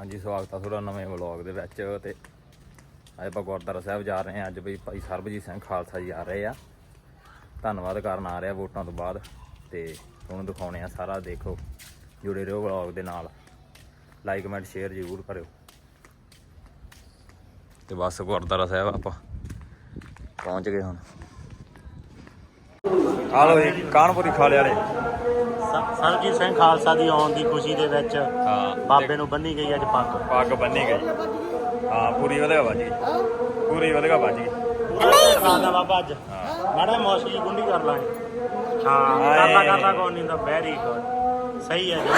ਹਾਂਜੀ, ਸਵਾਗਤ ਆ ਤੁਹਾਡਾ ਨਵੇਂ ਵਲੌਗ ਦੇ ਵਿੱਚ ਤੇ ਅੱਜ ਆਪਾਂ ਗੁਰਦੁਆਰਾ ਸਾਹਿਬ ਜਾ ਰਹੇ ਹਾਂ। ਅੱਜ ਵੀ ਭਾਈ ਸਰਬਜੀਤ ਸਿੰਘ ਖਾਲਸਾ ਜੀ ਆ ਰਹੇ ਆ। ਧੰਨਵਾਦ ਕਰਨ ਆ ਰਿਹਾ ਵੋਟਾਂ ਤੋਂ ਬਾਅਦ ਤੇ ਤੁਹਾਨੂੰ ਦਿਖਾਉਣੇ ਆ ਸਾਰਾ। ਦੇਖੋ, ਜੁੜੇ ਰਹੋ ਵਲੌਗ ਦੇ ਨਾਲ। ਲਾਈਕ ਕਮੈਂਟ ਸ਼ੇਅਰ ਜ਼ਰੂਰ ਕਰਿਓ। ਤੇ ਬਸ ਗੁਰਦੁਆਰਾ ਸਾਹਿਬ ਆਪਾਂ ਪਹੁੰਚ ਗਏ ਹੁਣ। ਆ ਲੋ ਜੀ ਕਾਨਪੁਰੀ ਖਾਲੇ ਵਾਲੇ। ਸਰਜੀਤ ਸਿੰਘ ਖਾਲਸਾ ਦੀ ਆਉਣ ਦੀ ਖੁਸ਼ੀ ਦੇ ਵਿੱਚ ਹਾਂ ਬਾਬੇ ਨੂੰ ਬੰਨੀ ਗਈ ਅੱਜ ਪੱਗ। ਪੱਗ ਬੰਨੀ ਗਈ। ਹਾਂ ਪੂਰੀ ਵਧੀਆ ਵੱਜ ਗਈ। ਪੂਰੀ ਵਧੀਆ ਵੱਜ ਗਈ। ਕਰਦਾ ਬਾਬਾ ਅੱਜ। ਮਾੜਾ ਮੌਸਕੀ ਗੁੰਡੀ ਕਰ ਲਾਂਗੇ। ਹਾਂ ਕਰਦਾ ਕਰਦਾ ਕੋਈ ਨਹੀਂ ਤਾਂ ਵੈਰੀ ਗੁੱਡ ਸਹੀ ਹੈ ਜੀ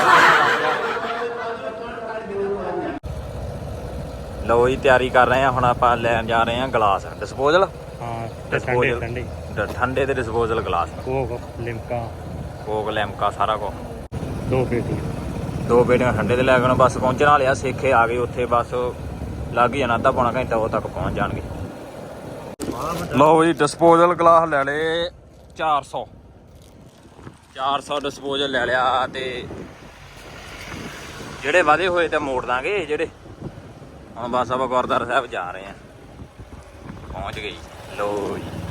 ਲਓ ਜੀ ਤਿਆਰੀ ਕਰ ਰਹੇ ਆ ਹੁਣ ਆਪਾਂ ਲੈਣ ਜਾ ਰਹੇ ਆ ਗਲਾਸ। ਡਿਸਪੋਜ਼ਲ ਹਾਂ। ਠੰਡੇ। ਡ- ਠੰਡੇ ਤੇ disposal glass Coke Limca. Coke Limca ਸਾਰਾ ਕੁਝ ਦੋ ਪੇਟੀ ਦੋ ਬੇੜੀਆਂ ਠੰਡੇ ਤੇ ਲੈ ਕੇ ਆਉਣਾ, ਬਸ ਪਹੁੰਚਣ ਵਾਲੇ ਆ ਸੇਖੇ ਆ ਗਏ ਉੱਥੇ ਬਸ ਲੱਗ ਹੀ ਜਾਣਾ ਅੱਧਾ ਪੌਣਾ ਘੰਟਾ ਉਹ ਤੱਕ ਪਹੁੰਚ ਜਾਣਗੇ। ਲਓ ਜੀ ਡਿਸਪੋਜ਼ਲ ਗਲਾਸ ਲੈ ਲਏ 400 400 ਡਿਸਪੋਜ਼ਲ ਲੈ ਲਿਆ ਤੇ ਜਿਹੜੇ ਵਾਦੇ ਹੋਏ ਤੇ ਮੋੜ ਦਾਂਗੇ ਜਿਹੜੇ। ਹੁਣ ਬਸ ਆਪਾਂ ਗੁਰਦੁਆਰਾ ਸਾਹਿਬ ਜਾ ਰਹੇ ਆ ਪਹੁੰਚ ਗਏ ਜੀ। ਲਓ ਜੀ।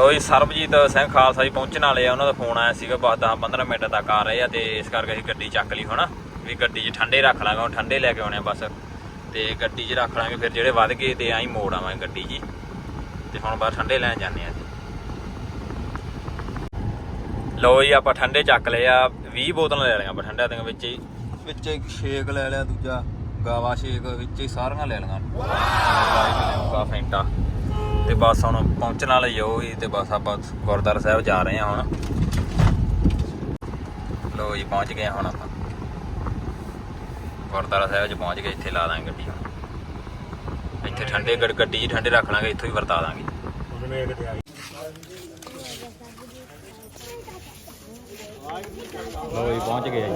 ਲੋ ਜੀ ਸਰਬਜੀਤ ਸਿੰਘ ਖਾਲਸਾ ਜੀ ਪਹੁੰਚਣ ਵਾਲੇ ਆ ਉਹਨਾਂ ਦਾ ਫੋਨ ਆਇਆ ਸੀਗਾ ਬਸ 10 15 ਮਿੰਟ ਤੱਕ ਆ ਰਹੇ ਆ ਤੇ ਇਸ ਕਰਕੇ ਅਸੀਂ ਗੱਡੀ ਚੱਕ ਲਈ ਹੁਣ ਵੀ ਗੱਡੀ 'ਚ ਠੰਡੇ ਰੱਖ ਲਾਂਗੇ ਹੁਣ ਠੰਡੇ ਲੈ ਕੇ ਆਉਣੇ ਆ ਬਸ। ਤੇ ਗੱਡੀ 'ਚ ਰੱਖ ਲਾਂਗੇ ਫਿਰ ਜਿਹੜੇ ਵੱਧ ਗਏ ਤੇ ਆਈ ਮੋੜ ਆਵਾਂਗੇ ਗੱਡੀ 'ਚ। ਤੇ ਹੁਣ ਬਸ ਠੰਡੇ ਲੈਣ ਜਾਂਦੇ ਆ ਲੋ ਜੀ ਆਪਾਂ ਠੰਡੇ ਚੱਕ ਲਏ ਆ 20 ਬੋਤਲਾਂ ਲੈ ਲਈਆਂ ਆਪਾਂ ਠੰਡਿਆਂ ਦੀਆਂ ਵਿੱਚ ਹੀ। ਵਿੱਚ ਇੱਕ ਸ਼ੇਕ ਲੈ ਲਿਆ ਦੂਜਾ ਗਾਵਾ ਸ਼ੇਕ ਵਿੱਚ ਹੀ ਸਾਰੀਆਂ ਲੈ ਲਈਆਂ। ਕਾ ਫੈਂਟਾ ਤੇ ਬਸ ਹੁਣ ਪਹੁੰਚਣ ਵਾਲੇ ਹੀ ਆ ਤੇ ਬਸ ਆਪਾਂ ਗੁਰਦੁਆਰਾ ਸਾਹਿਬ ਜਾ ਰਹੇ ਹਾਂ ਹੁਣ। ਲੋ ਜੀ, ਪਹੁੰਚ ਗਏ ਹੁਣ ਆਪਾਂ। ਗੁਰਦੁਆਰਾ ਸਾਹਿਬ 'ਚ ਪਹੁੰਚ ਗਏ, ਇੱਥੇ ਲਾ ਦਾਂਗੇ ਗੱਡੀ ਹੁਣ। ਇੱਥੇ ਠੰਡੇ ਗੱਡ- ਗੱਡੀ ਠੰਡੇ ਰੱਖ ਲਾਂਗੇ, ਇੱਥੋਂ ਹੀ ਵਰਤਾ ਦਾਂਗੇ। ਉਹਨੇ ਇੱਕ ਤੇ ਆਈ ਲੋ ਜੀ, ਪਹੁੰਚ ਗਏ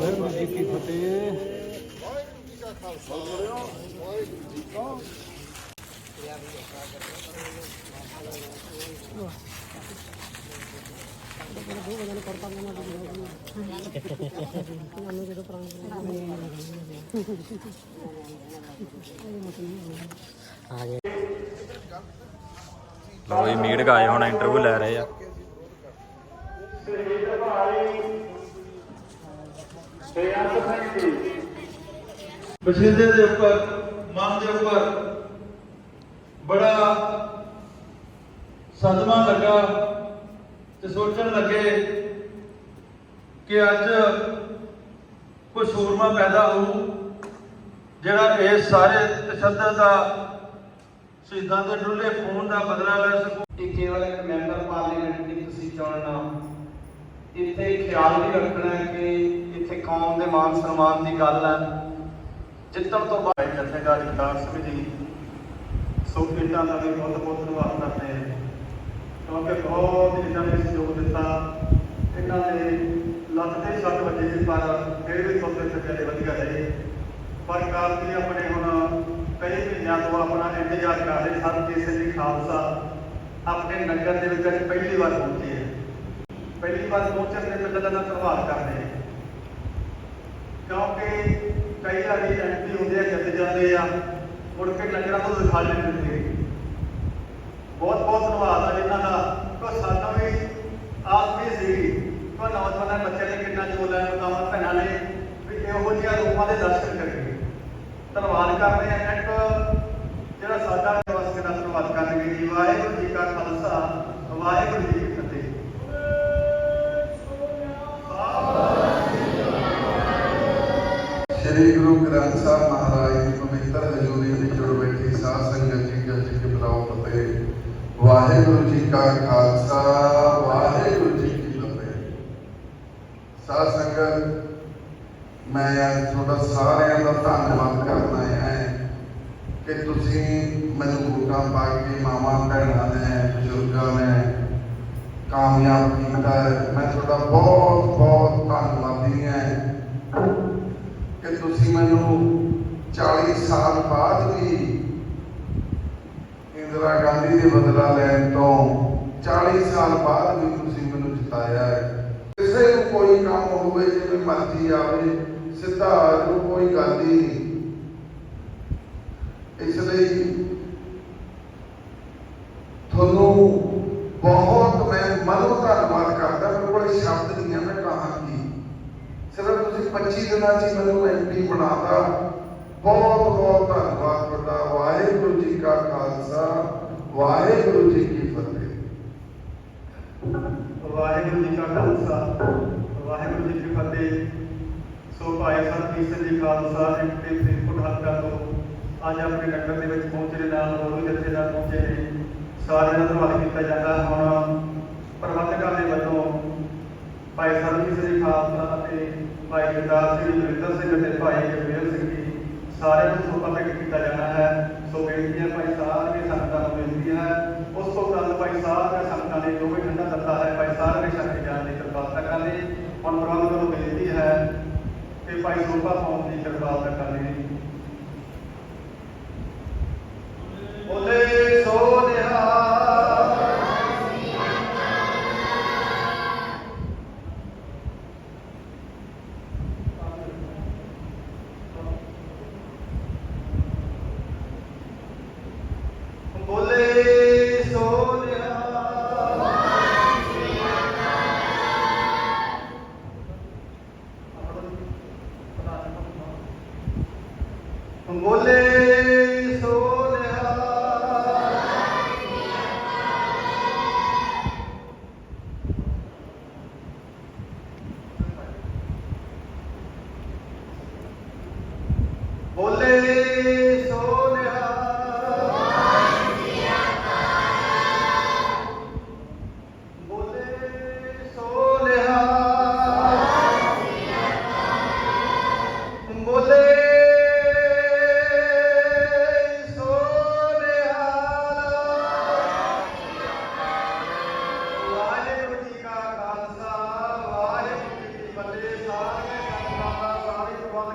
ਜੀ। ਲੋ ਜੀ, ਮੀਟ ਗਾਏ ਹੁਣ ਇੰਟਰਵਿਊ ਲੈ ਰਹੇ ਆ। ਬਸ਼ਿੰਦੇ ਦੇ ਉੱਪਰ, ਮਨ ਦੇ ਉੱਪਰ। ਬੜਾ ਸਦਮਾ ਲੱਗਾ ਤੇ ਸੋਚਣ ਲੱਗੇ ਕਿ ਅੱਜ ਕੋਈ ਸੂਰਮਾ ਪੈਦਾ ਹੋਊ ਜਿਹੜਾ ਇਸ ਸਾਰੇ ਤਸ਼ੱਦਦ ਦਾ ਸ਼ਹੀਦਾਂ ਦੇ ਡੁੱਲੇ ਖੂਨ ਦਾ ਬਦਲਾ ਲੈ ਸਕੂ। ਇਹ ਕੇਵਲ ਇੱਕ ਮੈਂਬਰ ਪਾਰਲੀਮੈਂਟ ਦੀ ਤੁਸੀਂ ਚੁਣਨਾ ਇੱਥੇ ਖਿਆਲ ਵੀ ਰੱਖਣਾ ਹੈ ਕਿ ਇੱਥੇ ਕੌਮ ਦੇ ਮਾਨ ਸਨਮਾਨ ਦੀ ਗੱਲ ਹੈ। ਜਿੱਤਣ ਤੋਂ ਬਾਅਦ ਜਥੇਦਾਰ ਜਗਤਾਰ ਸਿੰਘ ਜੀ ਸੋ ਇਹਨਾਂ ਦਾ ਵੀ ਬਹੁਤ ਬਹੁਤ ਧੰਨਵਾਦ ਕਰਦੇ ਹਾਂ ਕਿਉਂਕਿ ਬਹੁਤ ਇਹਨਾਂ ਨੇ ਸਹਿਯੋਗ ਦਿੱਤਾ। ਇਹਨਾਂ ਨੇ ਲੱਤ ਦੇ ਸੱਟ ਵੱਜੇ ਸੀ ਪਰ ਫਿਰ ਵੀ ਤੁਰਦੇ ਚੱਲੇ ਵਧੀਆ ਰਹੇ। ਪਰ ਕਾਲਜੀ ਆਪਣੇ ਹੁਣ ਕਈ ਮਹੀਨਿਆਂ ਤੋਂ ਆਪਣਾ ਇੰਤਜ਼ਾਰ ਕਰ ਰਹੇ ਸਨ ਕਿਸੇ ਦੀ ਖਾਲਸਾ ਆਪਣੇ ਨਗਰ ਦੇ ਵਿੱਚ ਅੱਜ ਪਹਿਲੀ ਵਾਰ ਪਹੁੰਚੇ ਹੈ। ਪਹਿਲੀ ਵਾਰ ਪਹੁੰਚਣ ਦੇ ਪਿੰਡਾਂ ਦਾ ਧੰਨਵਾਦ ਕਰਦੇ ਹਾਂ। ਕਿਉਂਕਿ ਕਈ ਵਾਰੀ ਐਂਟੀ ਹੁੰਦੇ ਆ, ਜਿੱਤ ਜਾਂਦੇ ਆ। ਮੁੜ ਕੇ ਨਗਰਾਂ ਤੋਂ ਦਿਖਾ ਨਹੀਂ ਦਿੰਦੇ ਬਹੁਤ ਬਹੁਤ ਧੰਨਵਾਦ ਆ ਇਹਨਾਂ ਦਾ। ਕੋ ਸਾਡਾ ਵੀ ਆਸ ਵੀ ਸੀ। ਕੋ ਨੌਜਵਾਨਾਂ ਬੱਚਿਆਂ ਨੇ ਕਿੰਨਾ ਜੋਲਾ ਹੈ ਮਕਾਮਾਂ ਭੈਣਾਂ ਨੇ ਵੀ ਇਹੋ ਜਿਹੀਆਂ ਰੂਪਾਂ ਦੇ ਦਰਸ਼ਨ ਕਰੀਏ। ਧੰਨਵਾਦ ਕਰਦੇ ਆ ਇੱਕ ਜਿਹੜਾ ਸਾਡਾ ਵਾਸਤੇ ਦਾ ਧੰਨਵਾਦ ਕਰਨਗੇ ਜੀ। ਵਾਹਿਗੁਰੂ ਜੀ ਕਾ ਖਾਲਸਾ, ਵਾਹਿਗੁਰੂ ਜੀ ਕੀ ਫਤਿਹ। ਸ੍ਰੀ ਗੁਰੂ ਗ੍ਰੰਥ ਸਾਹਿਬ ਮਹਾਰਾਜ ਦੀ ਪਵਿੱਤਰ ਹਜ਼ੂਰੀ ਵਿੱਚ ਜੁੜ ਬੈਠੀ ਸਾਧ ਸੰਗਤ ਜੀ ਜਲ ਜੀ ਕੇ ਬੁਲਾਓ ਫਤਿਹ ਵਾਹਿਗੁਰੂ ਜੀ ਕਾ ਖਾਲਸਾ, ਵਾਹਿਗੁਰੂ ਜੀ ਕੀ ਫਤਿਹ। ਸਾਧ ਸੰਗਤ, ਮੈਂ ਤੁਹਾਡਾ ਸਾਰਿਆਂ ਦਾ ਧੰਨਵਾਦ ਕਰਦਾ ਹਾਂ ਕਿ ਤੁਸੀਂ ਮੈਨੂੰ ਵੋਟਾਂ ਪਾ ਕੇ ਮਾਵਾਂ, ਭੈਣਾਂ ਨੇ, ਬਜ਼ੁਰਗਾਂ ਨੇ ਕਾਮਯਾਬ ਕੀਤਾ ਮੈਂ ਤੁਹਾਡਾ ਬਹੁਤ ਬਹੁਤ ਧੰਨਵਾਦੀ ਹਾਂ ਕਿ ਤੁਸੀਂ ਮੈਨੂੰ 40 ਸਾਲ ਬਾਅਦ ਵੀ ਇੰਦਰਾ ਗਾਂਧੀ ਦੇ ਬਦਲਾ ਲੈਣ ਤੋਂ 40 ਸਾਲ ਬਾਅਦ ਵੀ ਤੁਸੀਂ ਮੈਨੂੰ ਜਿਤਾਇਆ ਹੈ। ਕਿਸੇ ਨੂੰ ਕੋਈ ਕੰਮ ਹੋਵੇ, ਜਿਵੇਂ ਮਰਜ਼ੀ ਆਵੇ, ਸਿੱਧਾ ਆ ਕੋਈ ਗੱਲ ਹੀ ਨਹੀਂ। ਇਸ ਲਈ ਤੁਹਾਨੂੰ ਬਹੁਤ ਮੈਂ ਮਨੋਂ ਧੰਨਵਾਦ ਕਰਦਾ, ਮੇਰੇ ਕੋਲ ਸ਼ਬਦ ਨਹੀਂ ਹੈ, ਮੈਂ ਕਹਾਂ ਸਿਰਫ ਤੁਸੀਂ 25 ਦਿਨਾਂ 'ਚ ਮੈਨੂੰ ਐਮਪੀ ਬਣਾਤਾ। ਬਹੁਤ ਬਹੁਤ ਧੰਨਵਾਦ ਤੁਹਾਡਾ, ਵਾਹਿਗੁਰੂ ਜੀ ਕਾ ਖਾਲਸਾ, ਵਾਹਿਗੁਰੂ ਜੀ ਕੀ ਫਤਿਹ। ਵਾਹਿਗੁਰੂ ਜੀ ਕਾ ਖਾਲਸਾ, ਵਾਹਿਗੁਰੂ ਜੀ ਕੀ ਫਤਿਹ। ਸੋ ਭਾਈ ਸਰਬਜੀਤ ਸਿੰਘ ਜੀ ਖਾਲਸਾ ਐਮਪੀ ਫਰੀਦਕੋਟ ਹਲਕਾ ਤੋਂ ਅੱਜ ਆਪਣੇ ਨਗਰ ਦੇ ਵਿੱਚ ਪਹੁੰਚੇ ਨਾਲ ਹੋਰ ਵੀ ਜਥੇਦਾਰ ਪਹੁੰਚੇ ਨੇ। ਸਾਰਿਆਂ ਦਾ ਧੰਨਵਾਦ ਕੀਤਾ ਜਾਂਦਾ। ਹੁਣ ਪ੍ਰਬੰਧਕਾਂ ਦੇ ਵੱਲੋਂ ਭਾਈ ਸਰਬਜੀਤ ਸਿੰਘ ਜੀ ਖਾਲਸਾ ਅਤੇ ਭਾਈ ਗੁਰਦਾਸ ਸਿੰਘ ਜੀ ਸਿੰਘ ਅਤੇ ਭਾਈ ਜਗਵੇਲ ਸਿੰਘ ਜੀ ਸਾਰਿਆਂ ਨੂੰ ਸੋਪਾ ਭੇਟ ਕੀਤਾ ਜਾਣਾ ਹੈ। ਸੋ ਬੇਨਤੀ ਹੈ ਭਾਈ ਸਾਰੇ ਸੰਗਤਾਂ ਨੂੰ ਬੇਨਤੀ ਹੈ। ਉਸ ਤੋਂ ਉਪਰੰਤ ਭਾਈ ਸਾਰੇ ਸੰਗਤਾਂ ਨੇ ਜੋ ਵੀ ਠੰਡਾ ਦਿੱਤਾ ਹੈ, ਭਾਈ ਸਾਰੇ ਛਕ ਜਾਣ ਦੀ ਕਿਰਪਾਲਤਾ ਕਰਨ। ਲਈ ਹੁਣ ਪ੍ਰਬੰਧਕਾਂ ਨੂੰ ਬੇਨਤੀ ਹੈ ਕਿ ਭਾਈ ਸੋਪਾ ਪਾਉਣ ਦੀ ਕਿਰਪਾਲਤਾ ਕਰਨ। ਲਈ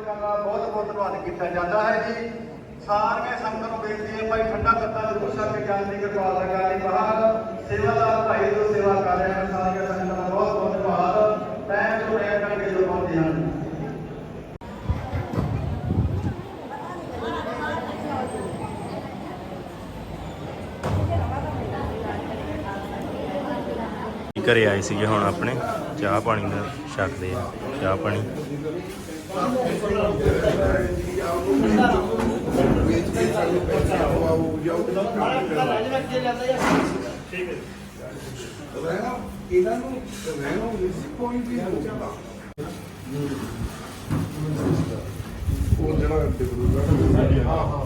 ਸਾਰੇ ਦਾ ਬਹੁਤ ਬਹੁਤ ਧੰਨਵਾਦ ਕੀਤਾ ਜਾਂਦਾ ਹੈ ਜੀ। ਸਾਰੀਆਂ ਸੰਗਤਾਂ ਨੂੰ ਬੇਨਤੀ ਹੈ, ਭਾਈ ਠੰਡਾ ਤੱਤਾ ਜ਼ਰੂਰ ਛਕ ਕੇ ਜਾਣ ਦੀ ਕਿਰਪਾਲਤਾ ਕਰਨੀ ਬਾਹਰ ਸੇਵਾਦਾਰ ਭਾਈ ਜੋ ਸੇਵਾ ਕਰ ਰਹੇ ਹਨ, ਸਾਰੀਆਂ ਸੰਗਤਾਂ ਦਾ ਬਹੁਤ ਬਹੁਤ ਧੰਨਵਾਦ। ਟਾਈਮ ਤੋਂ ਟਾਈਮ ਕਰਕੇ ਜੋ ਪਹੁੰਚੇ ਹਨ। ਘਰੇ ਆਏ ਸੀਗੇ ਹੁਣ ਆਪਣੇ, ਚਾਹ ਪਾਣੀ ਦਾ ਛਕਦੇ ਆ, ਚਾਹ ਪਾਣੀ। ਇਹਨਾਂ ਨੂੰ ਰਹਿਣਾ ਨਹੀਂ ਸੀ ਕੋਈ ਵੀ ਹੋਊਗਾ ਉਹ ਜਿਹੜਾ ਡਿਬਰੂਗੜ੍ਹ ਹਾਂ ਹਾਂ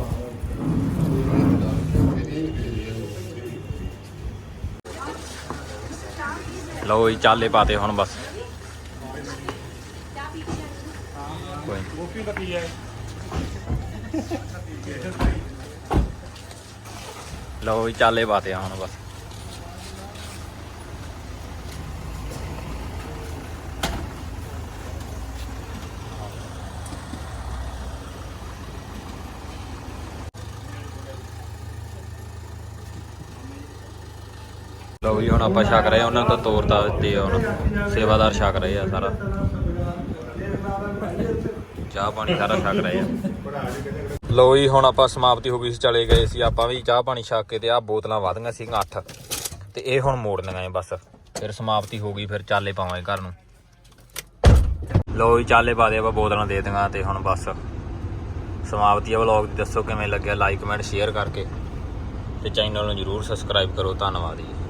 ਲਓ ਜੀ, ਚਾਲੇ ਪਾਤੇ ਹੁਣ ਬਸ। ਕੋਈ ਨੀ। ਹੈ। ਲਓ ਜੀ ਚਾਲੇ ਪਾਤੇ ਹੁਣ ਬਸ। ਲਓ ਜੀ ਹੁਣ ਆਪਾਂ ਛਕ ਰਹੇ ਆ ਉਹਨਾਂ ਤੋਂ ਤੋਰਤਾ ਤੇ ਹੁਣ। ਸੇਵਾਦਾਰ ਛਕ ਰਹੇ ਆ ਸਾਰਾ। ਚਾਹ ਪਾਣੀ ਸਾਰਾ ਛਕ ਰਹੇ ਆ। ਲਓ ਜੀ, ਹੁਣ ਆਪਾਂ ਸਮਾਪਤੀ ਹੋ ਗਈ ਸੀ, ਚਲੇ ਗਏ ਸੀ। ਆਪਾਂ ਵੀ ਚਾਹ ਪਾਣੀ ਛਕ ਕੇ ਤੇ ਆਹ ਬੋਤਲਾਂ ਵਾਧੀਆਂ ਸੀ 8 ਤੇ ਇਹ ਹੁਣ ਮੋੜਨੀਆਂ ਏ ਬਸ। ਫਿਰ ਸਮਾਪਤੀ ਹੋ ਗਈ, ਫਿਰ ਚਾਲੇ ਪਾਵਾਂਗੇ ਘਰ ਨੂੰ। ਲੋ ਜੀ, ਚਾਲੇ ਪਾ ਦੇ ਆਪਾਂ ਬੋਤਲਾਂ ਦੇ ਦਿਆਂ ਤੇ ਹੁਣ ਬਸ। ਸਮਾਪਤੀ ਆ ਵਲੌਗ ਦੱਸੋ ਕਿਵੇਂ ਲੱਗਿਆ? ਲਾਈਕ ਕਮੈਂਟ ਸ਼ੇਅਰ ਕਰਕੇ। ਤੇ ਚੈਨਲ ਨੂੰ ਜਰੂਰ ਸਬਸਕ੍ਰਾਈਬ ਕਰੋ। ਧੰਨਵਾਦ ਜੀ।